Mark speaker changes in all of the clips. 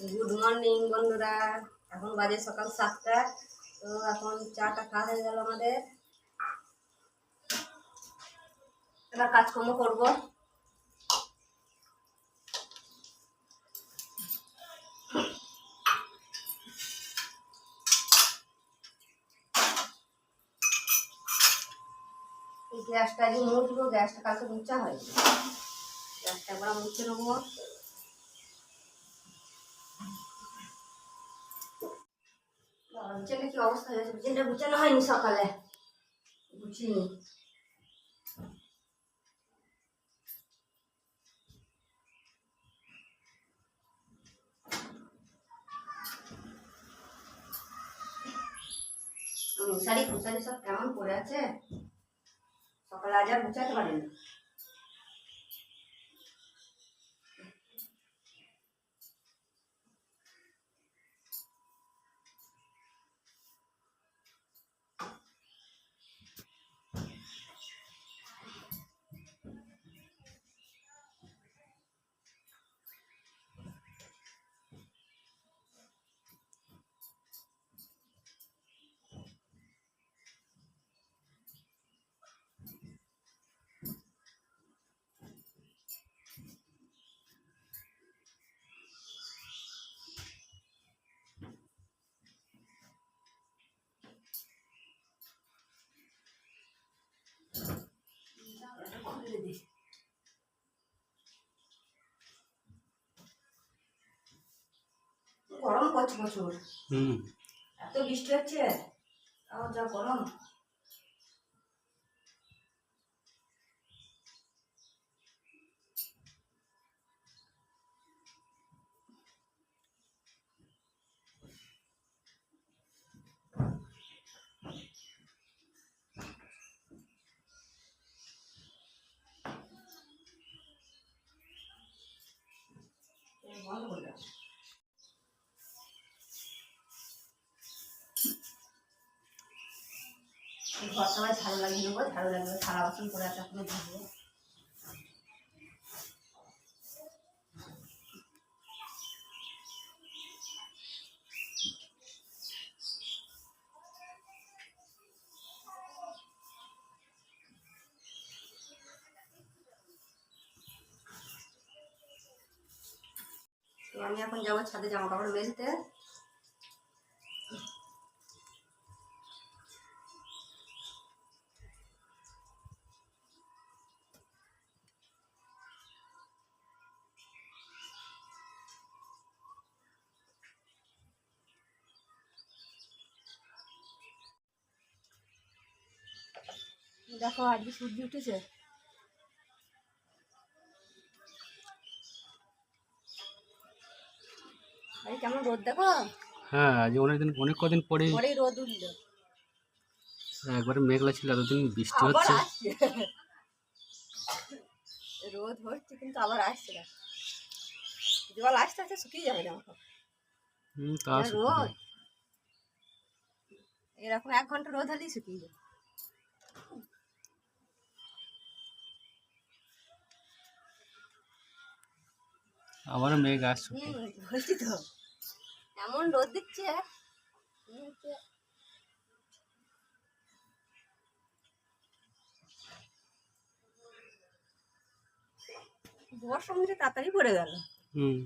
Speaker 1: Good morning, বন্ধুরা। এখন বাজে সকাল সাতটা। তো এখন চাটা খাওয়া হয়ে গেল আমাদের। এবার কাজকর্ম করব। গ্যাসটা আজকে মুছবো, গ্যাসটা কালকে মুছা হয়নি। গ্যাসটা একবার মুছে নেব। বিছানা কি অবস্থা হয়েছে বিছানাটা গুছানো হয়নি সকালে। গুছিনি মশারি ফুসারি সব কেমন পড়ে আছে? সকালে আজ আর গুছাতে পারিনি। গরম করছে প্রচুর।
Speaker 2: হুম।
Speaker 1: এত বৃষ্টি হচ্ছে তাও যা গরম। বন্ধ করে আবার ঝাড়ু লাগিয়ে দেবো ঝাড়ু লাগিয়ে দেবো, থালা করে আছে এখনও তো আমি এখন যাব ছাদে জামা কাপড় মেলতে। দেখো আজকে সূর্য উঠেছে। কেমন রোদ দেখো?
Speaker 2: হ্যাঁ আজ অনেকদিন অনেক কদিন পরে
Speaker 1: রোদ উঠল।
Speaker 2: একবারে মেঘলা ছিল এতদিন বৃষ্টি হচ্ছে।
Speaker 1: রোদ হচ্ছে কিন্তু আবার আসছে না। জল আসতে আসতে শুকিয়ে যাবে না
Speaker 2: হুম তা
Speaker 1: রোদ। এরকম এক ঘণ্টা রোদ হলেই শুকিয়ে যাবে।
Speaker 2: আবারও মেঘ আসছে।
Speaker 1: বলছি তো। এমন রোদ দিচ্ছে? সমুদ্রে বর্ষা তাড়াতাড়ি পড়ে গেল।
Speaker 2: হুম।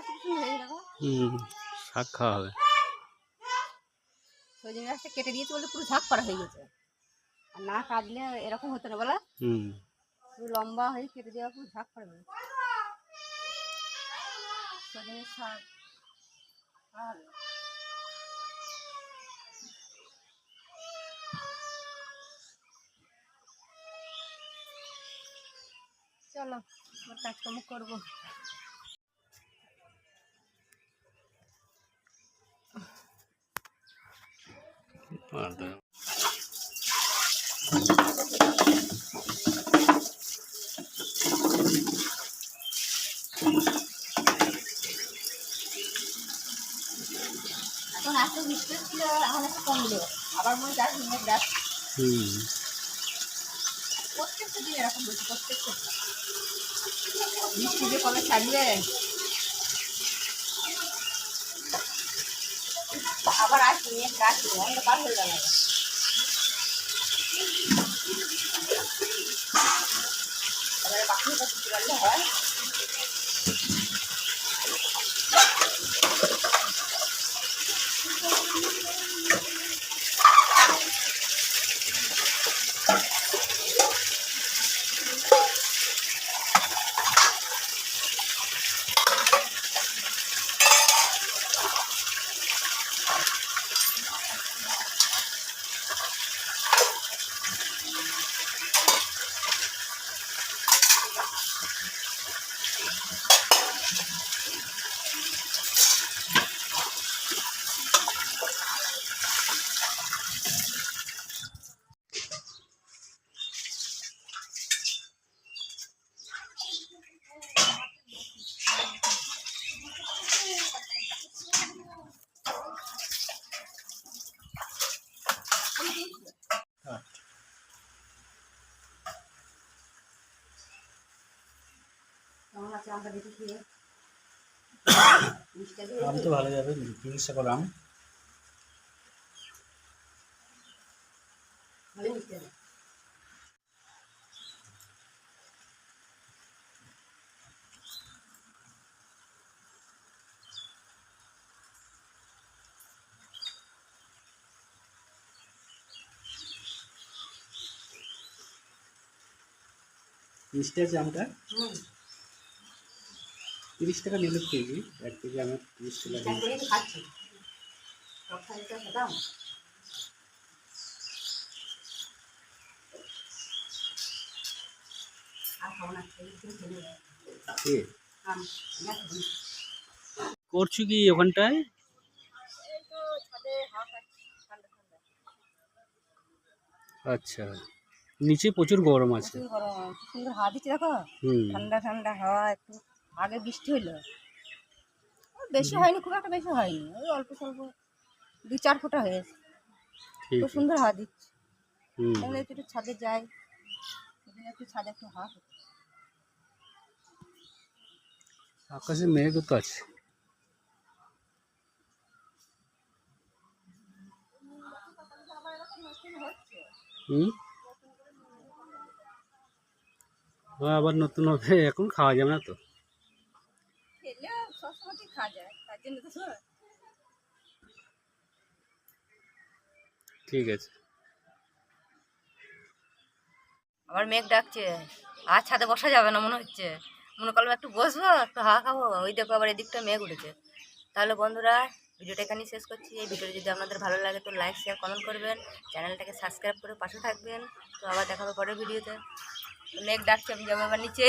Speaker 2: হুম শাক খাওয়া হবে।
Speaker 1: সজনে গাছটা কেটে দিয়েছে বলে পুরো ঝাঁক করা হয়ে গেছে। আর না কাটলে এরকম হতো না বলা।
Speaker 2: হুম।
Speaker 1: পুরো লম্বা হয়ে কেটে দেওয়া পুরো ঝাঁক করে দেবে সজনের শাক ভালো চলো কাজকর্ম করব।
Speaker 2: এখন এত
Speaker 1: বৃষ্টি ছিল এখন একটু কমলো আবার মনে হয়
Speaker 2: হিমে।
Speaker 1: গ্যাস প্রত্যেকটা দিন এরকম বলছি প্রত্যেকটা বৃষ্টি যে কবে ছাড়বে আবার আসবে মেঘ আসবে অন্ধকার হয়ে যাবে কেমন আছে আমরা দেখি খেয়ে? মিষ্টি আছে
Speaker 2: আম তো ভালো যাবে আম।
Speaker 1: ভালো মিষ্টি
Speaker 2: মিষ্টি আছে আমটা?
Speaker 1: হুম।
Speaker 2: তিরিশ টাকা নিল কেজি এক কেজি আমার তিরিশ টাকা। করছ কি? ওখানটায়
Speaker 1: এই তো ছাদে হাওয়া খাচ্ছি ঠান্ডা ঠান্ডা
Speaker 2: আচ্ছা। নিচে প্রচুর গরম আছে। হুম।
Speaker 1: ঠান্ডা ঠান্ডা হাওয়া একটু আগে বৃষ্টি হলো বেশি হয়নি খুব একটা বেশি হয়নি। ওই অল্প স্বল্প দু চার ফোঁটা হয়েছে। খুব সুন্দর হাওয়া দিচ্ছে। তাহলে একটু ছাদে যাই একটু ছাদে একটু হাওয়া।
Speaker 2: আকাশে মেঘও তো আছে। হ্যাঁ আবার নতুন হবে এখন খাওয়া যাবে না তো। ঠিক আছে।
Speaker 1: আবার মেঘ ডাকছে, আর ছাদে বসা যাবে না মনে হচ্ছে। মনে করলাম একটু বসবো, একটু হাওয়া খাব, ওই দেখো আবার এদিকটা মেঘ উঠেছে। তাহলে বন্ধুরা, ভিডিওটা এখানেই শেষ করছি। এই ভিডিওটা যদি আপনাদের ভালো লাগে তো লাইক শেয়ার কমেন্ট করবেন। চ্যানেলটাকে সাবস্ক্রাইব করে পাশে থাকবেন। তো আবার দেখা হবে পরের ভিডিওতে। মেঘ ডাকছে, আমি যাব আবার নিচে।